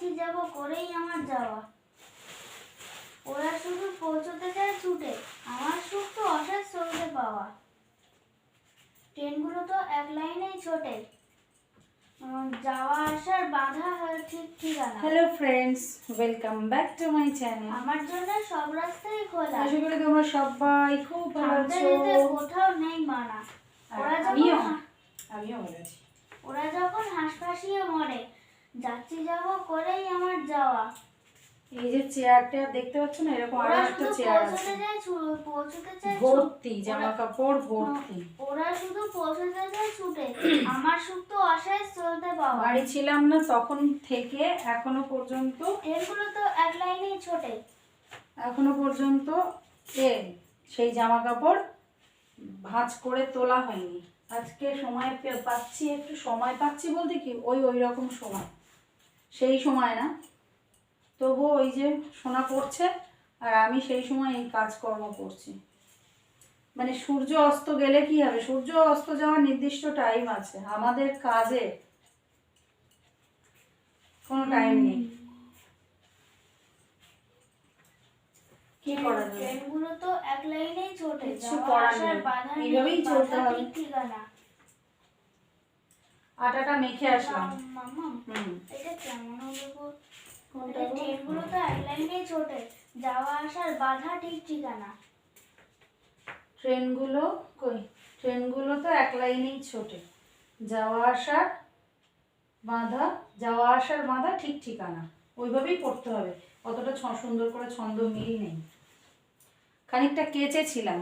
যাচ্ছি যাব করেই আমার যাওয়া। ওরা শুধু পৌঁছতে চায় ছুটে আমার সুখ তো অশেষ চলতে পাওয়া। ট্রেনগুলো তো এক লাইনেই ছোটে। যাওয়া আসার বাধা হয় ঠিক ঠিকানা। Hello friends welcome back to my channel আমার জন্য সব রাস্তাই খোলা। আশা করি তোমরা সবাই খুব ভালো আছো। কোথাও নেই মানা। ওরা যখন আমিও ভালো আছি। ওরা যখন হাসপাসিয়ে মরে যাচ্ছি যাব করেই আমার যাওয়া। এই যে চেয়ারটা দেখতে পাচ্ছ না এরকম আরও একটা চেয়ার আছে। পৌঁছতে চায় ভর্তি জামা কাপড় ভর্তি। ওরা শুধু পৌঁছতে চায় ছুটে। আমার সুখ তো অশেষ চলতে পাওয়া। বাড়ি ছিলাম না তখন থেকে এখনও পর্যন্ত। ট্রেনগুলো তো এক লাইনেই ছোটে। এখনও পর্যন্ত এ সেই জামা কাপড় ভাঁজ করে তোলা হয়নি। আজকে সময় পাচ্ছি একটু সময় পাচ্ছি বলতে কি? ওই ওই রকম সময়। সেই সময় না। তবু ওই যে শোনা পড়ছে আর আমি সেই সময় এই কাজকর্ম করছি। মানে সূর্য অস্ত গেলে কি হবে? সূর্য অস্ত যাওয়ার নির্দিষ্ট টাইম আছে। আমাদের কাজে কোনো টাইম নেই। কি করা যাবে ট্রেনগুলো তো এক লাইনেই কিচ্ছু যাওয়া আসার বাধা এইভাবেই চলতে হবে। ঠিক ঠিকানা। আটাটা মেখে আসলাম। হুম। এটা কেমন হবে কোনটা ট্রেনগুলো তো এক লাইনেই ছোটে যাওয়া আসার বাধা ঠিক ঠিকানা। ট্রেনগুলো কই? ট্রেনগুলো তো এক লাইনেই ছোটে। যাওয়া আসার বাঁধা যাওয়া আসার বাঁধা ঠিক ঠিকানা। ওইভাবেই পড়তে হবে। অতটা ছ সুন্দর করে ছন্দ মিল নেই। খানিকটা কেচেছিলাম।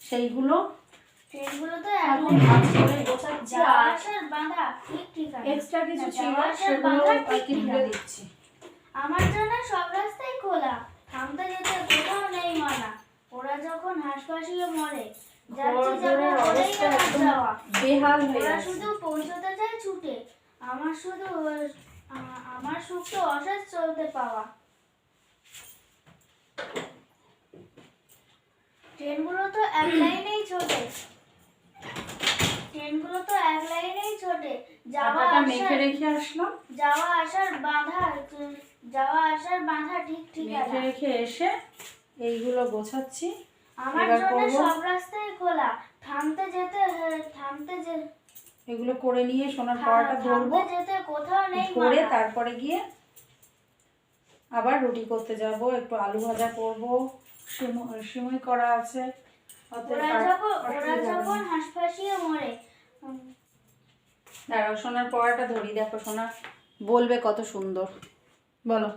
সেইগুলো ট্রেনগুলো তো এখন এখন করে গোছাচ্ছি যাওয়া আসার বাধা ঠিক ঠিকানা। এক্সট্রা কিছু ছিল সেগুলো বাধা আর ঠিক কি তুলে ঠিকানা। দিচ্ছি। আমার জন্য সব রাস্তাই খোলা। থামতে যেতে কোথাও নেই মানা। ওরা যখন হাসপাসিয়ে মরে যাচ্ছি যাব যাওয়া বেহাল হয়ে ওরা শুধু পৌঁছতে চায় ছুটে। আমার শুধু আমার সুখ তো অশেষ চলতে পাওয়া। ট্রেনগুলো তো এক লাইনেই ছোটে। ট্রেনগুলো তো এক লাইনেই ছোটে। যাওয়া মেখে রেখে আসলাম। যাওয়া আসার বাধা যাওয়া আসার বাধা ঠিক মেখে রেখে এসে এইগুলো গোছাচ্ছি। আমার জন্য সব রাস্তাই খোলা। থামতে যেতে থামতে যে এগুলো করে নিয়ে সোনার পড়াটা ধরবো। যেতে কোথাও নেই করে তারপরে গিয়ে আবার রুটি করতে যাব। একটু আলু ভাজা করব। সিমু- সিমুই করা আছে। ওরা যখন ওরা যখন হাসপাসিয়ে মরে দাঁড়াও সোনার পড়াটা ধরি দেখো সোনা বলবে কত সুন্দর। বলো।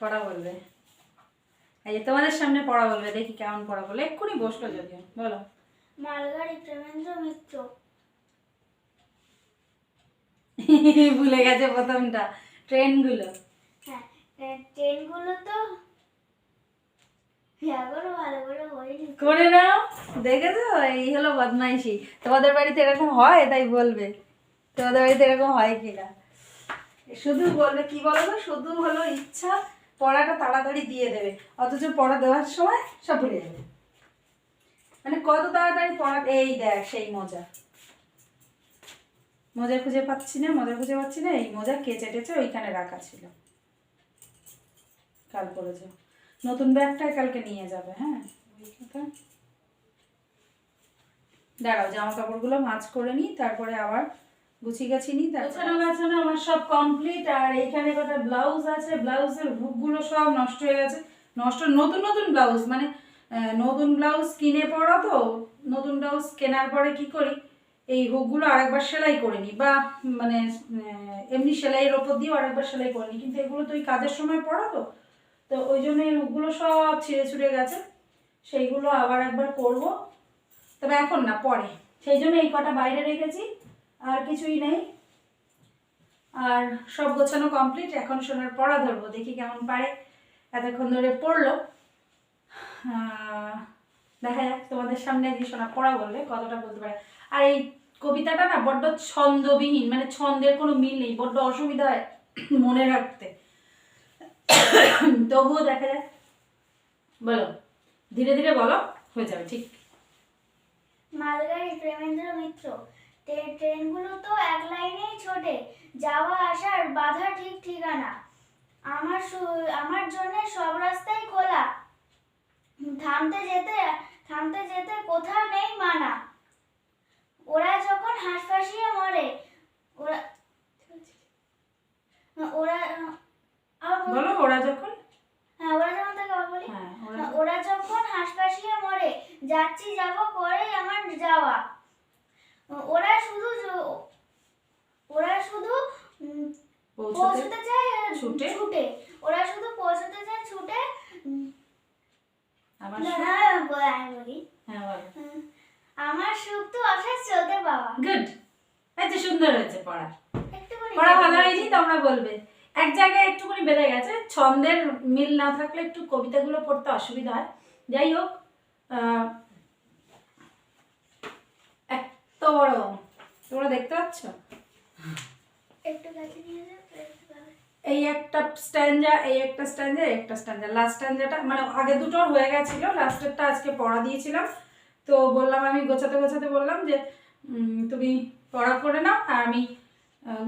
পড়া বলবে। এই যে তোমাদের সামনে পড়া বলবে দেখি কেমন পড়া বলে। এক্ষুনি বসল যদিও। বলো। মালগাড়ি প্রেমেন্দ্র মিত্র। ভুলে গেছে প্রথমটা। ট্রেনগুলো। তো করে নাও, দেখেছ? এই হলো বদমাইশি। তোমাদের বাড়িতে এরকম হয়? তাই বলবে। তোমাদের বাড়িতে এরকম হয় কিনা? শুধু বলবে, কি বলো শুধু হলো ইচ্ছা, পড়াটা তাড়াতাড়ি দিয়ে দেবে। অথচ পড়া দেওয়ার সময় সব ভুলে যাবে। মানে কত তাড়াতাড়ি পড়া এই দেখ, সেই মজা। মজা খুঁজে পাচ্ছি না, মজা খুঁজে পাচ্ছি না, এই মজা কেচে টেচে ওইখানে রাখা ছিল। কাল করেছে। নতুন ব্যাগটাই কালকে নিয়ে যাবে হ্যাঁ? দাঁড়াও জামা কাপড়গুলো মাছ করে নিই, তারপরে আবার গুছি গাছি নিই গোছানো আমার সব কমপ্লিট আর এইখানে কটা ব্লাউজ আছে ব্লাউজের হুকগুলো সব নষ্ট হয়ে গেছে। নষ্ট, নতুন নতুন ব্লাউজ মানে নতুন ব্লাউজ কিনে পরা তো, নতুন ব্লাউজ কেনার পরে কি করি, এই হুকগুলো আরেকবার সেলাই করে নিই, বা মানে এমনি সেলাইয়ের ওপর দিয়েও আরেকবার সেলাই করে নিই, কিন্তু এগুলো তো ওই কাজের সময় পরা তো তো ওই জন্য এই হুকগুলো সব ছিঁড়ে ছুড়ে গেছে। সেইগুলো আবার একবার করব। তবে এখন না, পরে। সেই জন্য এই কটা বাইরে রেখেছি, আর কিছুই নেই। আর সব গোছানো কমপ্লিট এখন সোনার পড়া ধরবো, দেখি কেমন পারে। এতক্ষণ ধরে পড়ল। দেখা যাক তোমাদের সামনে যে সোনা পড়া বলবে, কতটা বলতে পারে। আর এই কবিতাটা না বড্ড ছন্দবিহীন মানে ছন্দের কোনো মিল নেই, বড্ড অসুবিধা হয় মনে রাখতে। তবুও দেখা যায়। বলো, ধীরে ধীরে বলো, হয়ে যাবে, ঠিক। মালগাড়ি, প্রেমেন্দ্র মিত্র ট্রে- ট্রেনগুলো তো এক লাইনেই ছোটে, যাওয়া, আসার বাধা ঠিক ঠিকানা। আমার আমার জন্য সব রাস্তাই খোলা থামতে যেতে থামতে যেতে কোথাও নেই মানা ওরা যখন হাঁসফাঁসিয়ে মরে ওরা ওরা আর বল- বলো ওরা যখন হ্যাঁ ওরা যখন তাকে আবার বলি হ্যাঁ ওরা হ্যাঁ, ওরা যখন হাঁসফাঁসিয়ে মরে যাচ্ছি যাব করেই আমার যাওয়া। ওরা শুধু ওরা শুধু পৌঁছতে চায় ছুটে? ছুটে। ওরা শুধু পৌঁছতে চায় ছুটে আমার সুখ- হ্যাঁ উম, আমার সুখ তো অশেষ চলতে পাওয়া। গুড আচ্ছা সুন্দর হয়েছে পড়া পড়া ভালো হয়নি তোমরা বলবে। এক জায়গায় একটুখানি বেড়ে গেছে। ছন্দের মিল না থাকলে একটু কবিতাগুলো পড়তে অসুবিধা হয়। যাই হোক এত বড় তোমরা দেখতে পাচ্ছ। এই একটা স্ট্যান্ডা এই একটা স্ট্যান্ডা এই একটা স্ট্যান্ডা। লাস্ট স্ট্যান্ডাটা মানে আগে দুটো হয়ে গেছিল লাস্টেরটা আজকে পড়া দিয়েছিলাম। তো বললাম আমি গোছাতে গোছাতে বললাম যে তুমি পড়া করে নাও আর আমি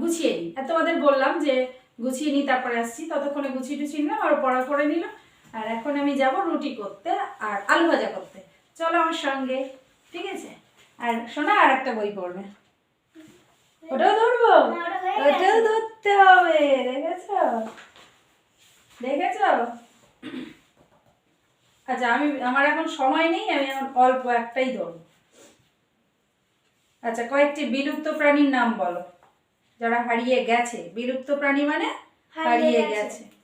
গুছিয়ে নিই। আর তোমাদের বললাম যে গুছিয়ে নিই তারপরে আসছি। ততক্ষণে গুছিয়ে টুছিয়ে নিলাম আর পড়া করে নিলাম আর এখন আমি যাব রুটি করতে আর আলু ভাজা করতে। চলো আমার সঙ্গে ঠিক আছে? আর শোনা আর একটা বই পড়বে। ওটাও ধরবো? হয়ে ওটাও ধরতে হবে দেখেছ? দেখেছ? আচ্ছা আমি আমার এখন সময় নেই আমি এখন অল্প একটাই ধরবো। আচ্ছা কয়েকটি বিলুপ্ত প্রাণীর নাম বলো। যারা হারিয়ে গেছে। বিলুপ্ত প্রাণী মানে হারিয়ে গেছে।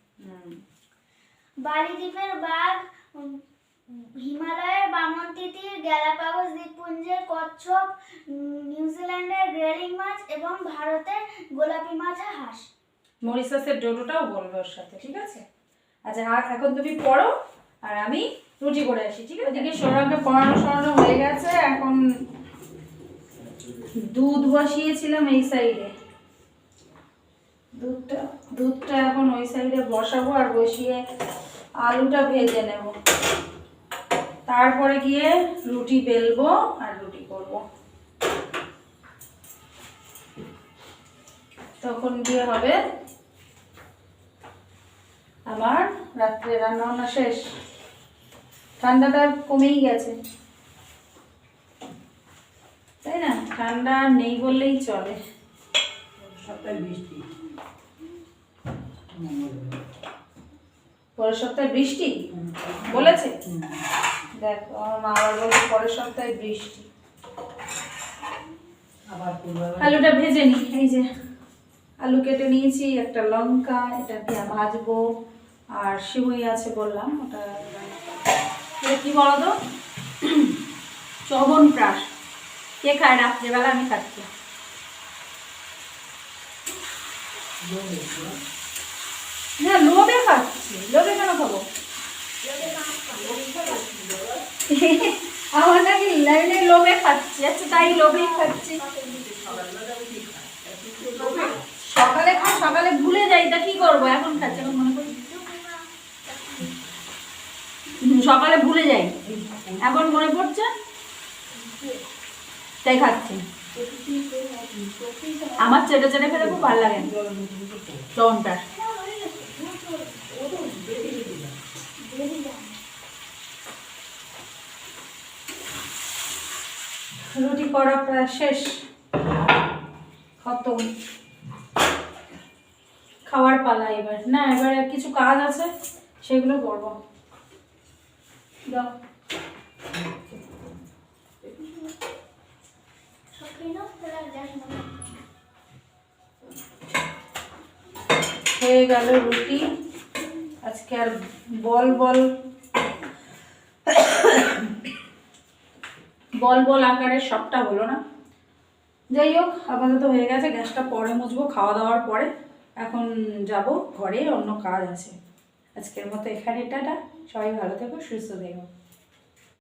বালিদ্বীপের বাঘ হিমালয়ের বামন তিতির গ্যালাপাগোস দ্বীপপুঞ্জের কচ্ছপ নিউজিল্যান্ডের গ্রেলিং মাছ এবং ভারতের গোলাপি মাথা হাঁস। মরিসাসের ডোডোটাও বলবে ওর সাথে ঠিক আছে? আচ্ছা আর এখন তুমি পড়ো আর আমি রুটি করে আসি ঠিক আছে? ওদিকে সৌরভকে পড়ানো সরানো হয়ে গেছে এখন দুধ বসিয়েছিলাম এই সাইডে দুধটা দুধটা এখন ওই সাইডে বসাবো আর বসিয়ে আলুটা ভেজে নেব। তারপরে গিয়ে রুটি বেলবো আর রুটি করব। তখন গিয়ে হবে আমার রাত্রে রান্না বান্না শেষ। ঠান্ডাটা কমেই গেছে। তাই না? ঠান্ডা নেই বললেই চলে। সপ্তাহে বৃষ্টি। পরের সপ্তাহে বৃষ্টি? বলেছে? দেখো আমার মা আবার বলে পরের সপ্তাহে বৃষ্টি। আলুটা ভেজে নিই এই যে আলু কেটে নিয়েছি একটা লঙ্কা এটা দিয়ে ভাজবো আর সিমুই আছে বললাম ওটা এটা কি বলো তো? চবন প্রাস। কে খায় রাত্রেবেলা আমি খাচ্ছি। না লোভে কেন খাব? আমার লাইনে লোভে খাচ্ছি আচ্ছা তাই লোভেই খাচ্ছি। সকালে সকালে ভুলে যাই, তা কি করব? এখন খাচ্ছি, এখন মনে করি সকালে ভুলে যাই। এখন মনে পড়ছে? তাই খাচ্ছি। আমার চেটে চেটে খেতে খুব ভালো লাগে। লবণটা রুটি করা প্রায় শেষ, খতম। খাওয়ার পালা এবার। না, এবারে কিছু কাজ আছে, সেগুলো করব। হয়ে গেল রুটি। আজকে আর বল বল বল বল আকারের সবটা হলো না। যাই হোক, আপাতত হয়ে গেছে, গ্যাসটা পরে মুছবো, খাওয়া দাওয়ার পরে। এখন যাব ঘরে, অন্য কাজ আছে। আজকের মতো এখানে, টাটা। সবাই ভালো থেকো, সুস্থ থেকো।